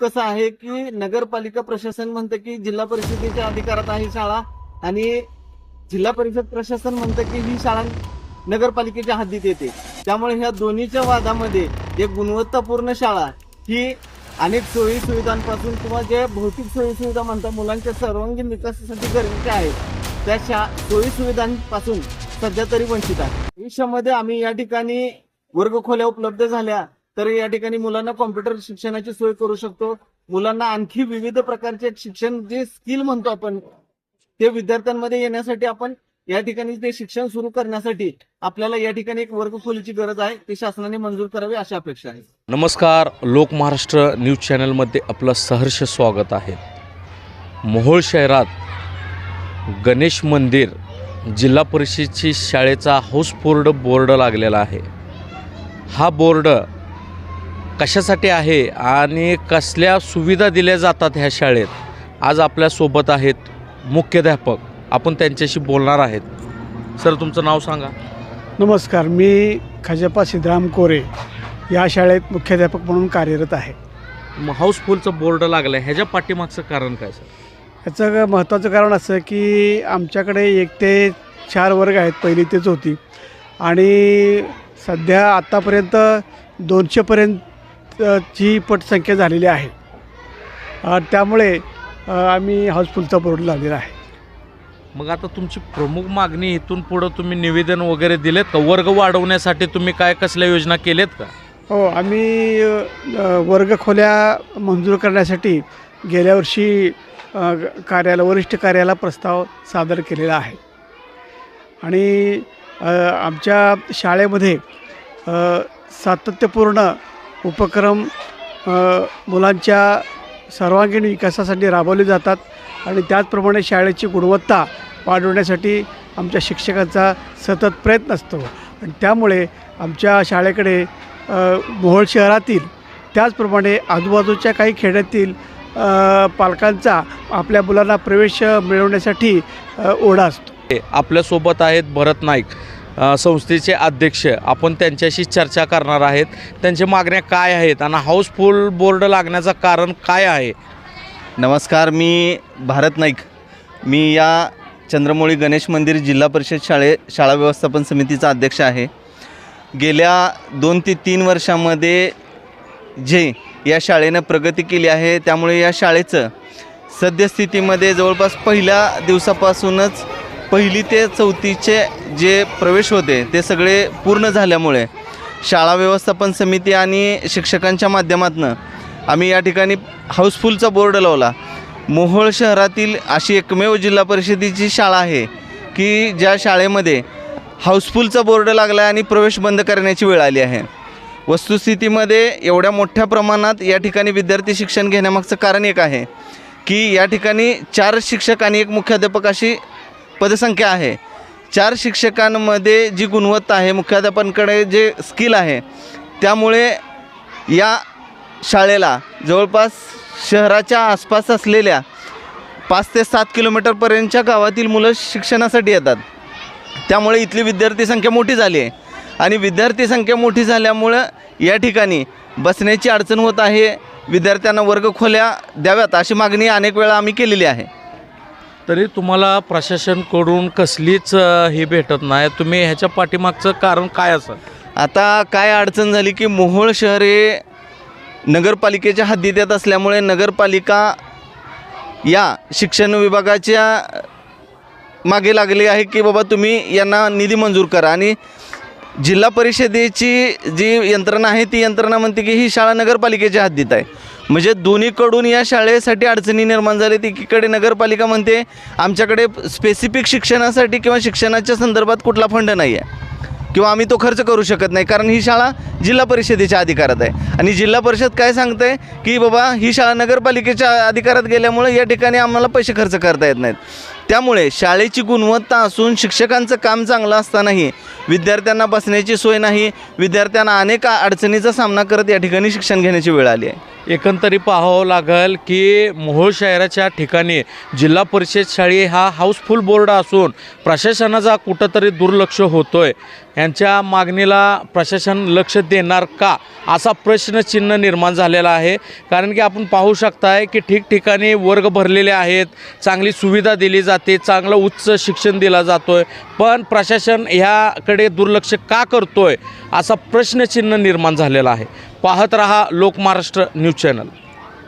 कसं आहे की नगरपालिका प्रशासन म्हणतं की जिल्हा परिषदेच्या अधिकारात आहे शाळा आणि जिल्हा परिषद प्रशासन म्हणतं की ही शाळा नगरपालिकेच्या हद्दीत येते. त्यामुळे ह्या दोन्हीच्या वादामध्ये एक गुणवत्तापूर्ण शाळा ही अनेक सोयी सुविधांपासून किंवा जे भौतिक सोयी सुविधा म्हणतात मुलांच्या सर्वांगीण विकासासाठी गरजेच्या आहेत त्या शा सोयी सुविधांपासून सध्या तरी वंचित आहे. भविष्यामध्ये आम्ही या ठिकाणी वर्गखोल्या उपलब्ध झाल्या तर या ठिकाणी मुलांना कॉम्प्युटर शिक्षणाची सोय करू शकतो. मुलांना आणखी विविध प्रकारचे शिक्षण जे स्किल म्हणतो आपण ते विद्यार्थ्यांमध्ये येण्यासाठी आपण या ठिकाणी ते शिक्षण सुरू करण्यासाठी आपल्याला या ठिकाणी एक वर्गखोलीची गरज आहे. ते शासनाने मंजूर करावी अशी अपेक्षा आहे. नमस्कार. लोक महाराष्ट्र न्यूज चॅनलमध्ये आपलं सहर्ष स्वागत आहे. मोहोळ शहरात गणेश मंदिर जिल्हा परिषदेची शाळेचा हाऊसफोर्ड बोर्ड लागलेला आहे. हा बोर्ड कशासाठी आहे आणि कसल्या सुविधा दिल्या जातात ह्या शाळेत? आज आपल्यासोबत आहेत मुख्याध्यापक. आपण त्यांच्याशी बोलणार आहेत. सर तुमचं नाव सांगा. नमस्कार मी खजप्पा सिद्धराम कोरे या शाळेत मुख्याध्यापक म्हणून कार्यरत आहे. मग हाऊसफुलचं बोर्ड लागलं आहे ह्याच्या पाठीमागचं कारण काय सर? याचं महत्त्वाचं कारण असं की आमच्याकडे एक ते चार वर्ग आहेत पहिली तेच होती. आणि सध्या आत्तापर्यंत दोनशेपर्यंत ची पटसंख्या झालेली आहे. त्यामुळे आम्ही हाऊसफुलचा बोर्ड लावलेला आहे. मग आता तुमची प्रमुख मागणी इथून पुढं तुम्ही निवेदन वगैरे दिलेत का? वर्ग वाढवण्यासाठी तुम्ही काय कसल्या योजना केल्यात का? हो आम्ही अ, वर्गखोल्या मंजूर करण्यासाठी गेल्या वर्षी कार्याला वरिष्ठ कार्याला प्रस्ताव सादर केलेला आहे. आणि आमच्या शाळेमध्ये सातत्यपूर्ण उपक्रम मुलांच्या सर्वांगीण विकासासाठी राबवले जातात आणि त्याचप्रमाणे शाळेची गुणवत्ता वाढवण्यासाठी आमच्या शिक्षकांचा सतत प्रयत्न असतो. आणि त्यामुळे आमच्या शाळेकडे मोहोळ शहरातील त्याचप्रमाणे आजूबाजूच्या काही खेड्यातील पालकांचा आपल्या मुलांना प्रवेश मिळवण्यासाठी ओढा असतो. आपल्यासोबत आहेत भरत नाईक. संस्थेचे अध्यक्ष आपण त्यांच्याशी चर्चा करणार आहेत. त्यांच्या मागण्या काय आहेत आणि हाऊसफुल बोर्ड लागण्याचं कारण काय आहे? नमस्कार मी भारत नाईक. मी या चंद्रमौळी गणेश मंदिर जिल्हा परिषद शाळे शाळा व्यवस्थापन समितीचा अध्यक्ष आहे. गेल्या दोन ते तीन वर्षामध्ये जे या शाळेनं प्रगती केली आहे त्यामुळे या शाळेचं सद्यस्थितीमध्ये जवळपास पहिल्या दिवसापासूनच पहिली ते चौथीचे जे प्रवेश होते ते सगळे पूर्ण झाल्यामुळे शाळा व्यवस्थापन समिती आणि शिक्षकांच्या माध्यमातून आम्ही या ठिकाणी हाऊसफुलचा बोर्ड लावला. मोहोळ शहरातील अशी एकमेव जिल्हा परिषदेची शाळा आहे की ज्या शाळेमध्ये हाऊसफुलचा बोर्ड लागला आहे आणि प्रवेश बंद करण्याची वेळ आली आहे. वस्तुस्थितीमध्ये एवढ्या मोठ्या प्रमाणात या ठिकाणी विद्यार्थी शिक्षण घेण्यामागचं कारण एक आहे की या ठिकाणी चार शिक्षक आणि एक मुख्याध्यापक अशी पदसंख्या आहे. चार शिक्षकांमध्ये जी गुणवत्ता आहे मुख्याध्यापकांकडे जे स्किल आहे त्यामुळे या शाळेला जवळपास शहराच्या आसपास असलेल्या पाच ते सात किलोमीटरपर्यंतच्या गावातील मुलं शिक्षणासाठी येतात. त्यामुळे इथली विद्यार्थी संख्या मोठी झाली आहे. आणि विद्यार्थी संख्या मोठी झाल्यामुळं या ठिकाणी बसण्याची अडचण होत आहे. विद्यार्थ्यांना वर्ग खोल्या द्याव्यात अशी मागणी अनेक वेळा आम्ही केलेली आहे. तरी तुम्हाला प्रशासनकडून कसलीच अ, हे भेटत नाही. तुम्ही ह्याच्या पाठीमागचं कारण काय असं? आता काय अडचण झाली की मोहोळ शहर हे नगरपालिकेच्या हद्दीत येत असल्यामुळे नगरपालिका या शिक्षण विभागाच्या मागे लागली आहे की बाबा तुम्ही यांना निधी मंजूर करा. आणि जिल्हा परिषदेची जी यंत्रणा आहे ती यंत्रणा म्हणते की ही शाळा नगरपालिकेच्या हद्दीत आहे. म्हणजे दोन्हीकडून या शाळेसाठी अडचणी निर्माण झाल्या एकीकडे नगरपालिका म्हणते आमच्याकडे स्पेसिफिक शिक्षणासाठी किंवा शिक्षणाच्या संदर्भात कुठला फंड नाही आहे किंवा आम्ही तो खर्च करू शकत नाही कारण ही शाळा जिल्हा परिषदेच्या अधिकारात आहे. आणि जिल्हा परिषद काय सांगते की बाबा ही शाळा नगरपालिकेच्या अधिकारात गेल्यामुळे या ठिकाणी आम्हाला पैसे खर्च करता येत नाहीत. त्यामुळे शाळेची गुणवत्ता असून शिक्षकांचं काम चांगलं असतानाही विद्यार्थ्यांना बसण्याची सोय नाही. विद्यार्थ्यांना अनेक अडचणीचा सामना करत या ठिकाणी शिक्षण घेण्याची वेळ आली आहे. एकंदरीत पाहावं लागेल की मोहोळ शहराच्या ठिकाणी जिल्हा परिषद शाळे हा हाऊसफुल बोर्ड असून प्रशासनाचा कुठंतरी दुर्लक्ष होतोय. यांच्या मागणीला प्रशासन लक्ष देणार का असा प्रश्नचिन्ह निर्माण झालेला आहे. कारण की आपण पाहू शकताय की ठिकठिकाणी वर्ग भरलेले आहेत चांगली सुविधा दिली जा जाते चांगलं उच्च शिक्षण दिला जातोय. पण प्रशासन ह्याकडे दुर्लक्ष का करतोय असा प्रश्नचिन्ह निर्माण झालेला आहे. पाहत रहा लोक महाराष्ट्र न्यूज चॅनल.